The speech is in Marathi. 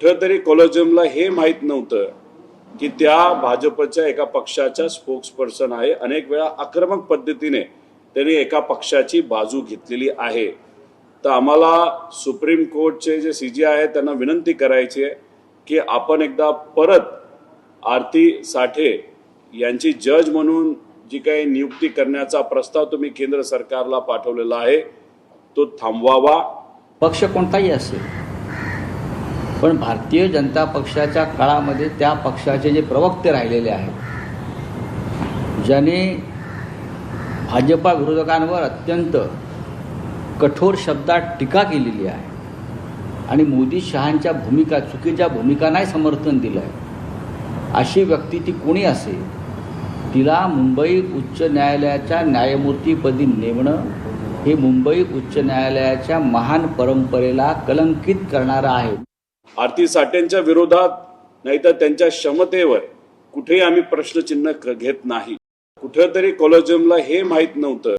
कुठंतरी कोलोजियमला हे माहीत नव्हतं की त्या भाजपच्या एका पक्षाच्या स्पोक्स पर्सन आहे. अनेक वेळा आक्रमक पद्धतीने त्यांनी एका पक्षाची बाजू घेतलेली आहे. तर आम्हाला सुप्रीम कोर्टचे जे सी जी आहे त्यांना विनंती करायची आहे की आपण एकदा परत आरती साठे यांची जज म्हणून जी काही नियुक्ती करण्याचा प्रस्ताव तुम्ही केंद्र सरकारला पाठवलेला आहे तो थांबवावा. पक्ष कोणताही असेल पण भारतीय जनता पक्षाच्या काळामध्ये त्या पक्षाचे जे प्रवक्ते राहिलेले आहेत ज्याने भाजपा विरोधकांवर अत्यंत कठोर शब्दात टीका केलेली आहे आणि मोदी शहांच्या भूमिका चुकीच्या भूमिका नाही समर्थन दिलं आहे अशी व्यक्ती ती कोणी असेल? तिला मुंबई उच्च न्यायालयाच्या न्यायमूर्तीपदी नेमणं हे मुंबई उच्च न्यायालयाच्या महान परंपरेला कलंकित करणारं आहे. आरती साठेंच्या विरोधात नाहीतर त्यांच्या क्षमतेवर कुठेही आम्ही प्रश्नचिन्ह घेत नाही. कुठंतरी कॉलेजमला हे माहीत नव्हतं.